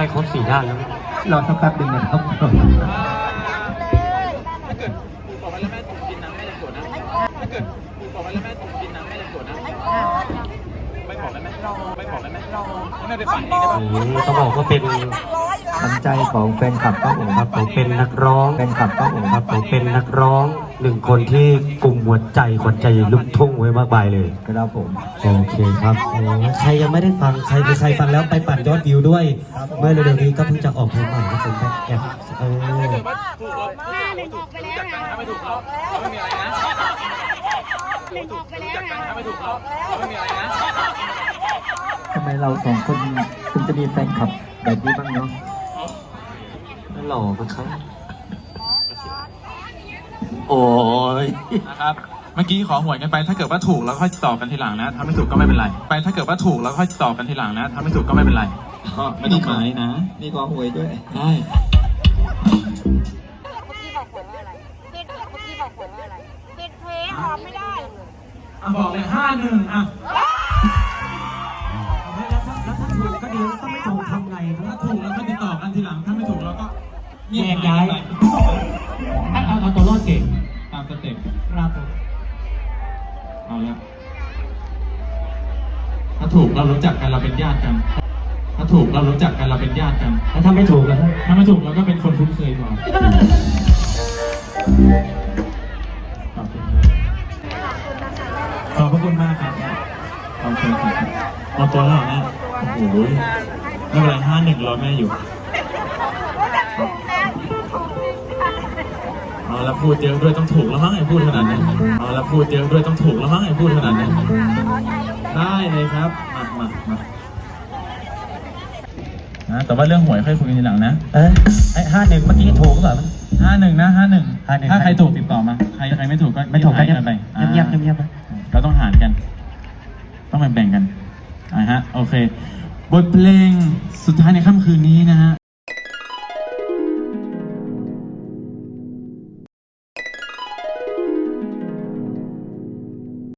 ญาตแล้วรอสักแป๊บหนึ่งนะครับถ้าเกิดปู่บอกไว้แล้วแม่ถูกกินนะแม่จะโกรธนะถ้าเกิดปู่บอกไว้แล้วแม่ถูกกินนะแม่จะโกรธนะไม่บอกได้ไหมไม่บอกได้ไหมแม่ไปฝันดีได้ปะต้องบอกว่าเป็นขวัญใจของแฟนคลับป้าโอ๋ครับผมเป็นนักร้องแฟนคลับป้าโอ๋ครับผมเป็นนักร้อง หนึ่งคนที่กลุ่มหัวใจขวัญใจลูกทุ่งไว้มากมายเลย ครับผม โอเคครับโอ้ใครยังไม่ได้ฟังใครใครฟังแล้วไปปั่นยอดวิวด้วย เมื่อเร็วๆนี้ก็เพิ่งจะออกเพลงใหม่ครับผมแอบเออถ้าเกิดว่าถูกเราถูกรู้จักกันถ้าไม่ถูกเราเราไม่มีอะไรนะถูกรู้จักกันถ้าไม่ถูกเราเราไม่มีอะไรนะทำไมเราสองคนถึงจะมีแฟนคลับแบบนี้บ้างเนาะหล่อมันเขา โอ้ยนะครับ เมื่อกี้ขอหวยกันไป ถ้าเกิดว่าถูกแล้วค่อยต่อกันทีหลังนะถ้าไม่ถูกก็ไม่เป็นไร ไปถ้าเกิดว่าถูกแล้วค่อยต่อกันทีหลังนะถ้าไม่ถูกก็ไม่เป็นไรก็ไม่ต้องหมายนะมีความหวยด้วยได้เมื่อกี้บอกผลว่าอะไรปิดเมื่อกี้บอกผลว่าอะไรปิดเพลงออกไม่ได้บอกเลยห้าหนึ่งอะแล้วถ้าแล้วถ้าถูกก็ดีถ้าไม่ถูกทำไงคถ้ารับถูกแล้วก็ติดต่อกันทีหลัง ถ้าไม่ถูกเราก็แยกย้ายามสเต็ปครับผมเอาละถ้าถูกเรารู้จักกันเราเป็นญาติกัน ถ้าถูกเรารู้จักกันเราเป็นญาติกัน แล้วถ้าไม่ถูกแล้วถ้าไม่ถูกเราก็เป็นคนคุ้นเคยพอขอบคุณครับขอบพระคุณมากครับขอบคุณครับเอาตัวแล้วเหรอแม่โอ้โหไม่เป็นไรห้าหนึ่งรอแม่อยู่ เอาละพูดเยอะด้วยต้องถูกแล้วมั้งไอ้พูดขนาดนั้นเอาละพูดเยอะด้วยต้องถูกแล้วมั้งไอ้พูดขนาดนั้นได้เลยครับมามามานะแต่ว่าเรื่องหวยค่อยคุยกันทีหลังนะเอ้ยไอ้ห้าหนึ่งเมื่อกี้ถูกหรือเปล่า ห้าหนึ่งนะห้าหนึ่ง51 ถ้าใครถูกติดต่อมา ใครใครไม่ถูกก็ไม่ถูกก็หายเงียบกันไปเงียบๆเงียบๆไปเราต้องหารกัน ต้องแบ่งๆกันอ่าฮะ โอเค บทเพลงสุดท้ายในค่ำคืนนี้นะฮะ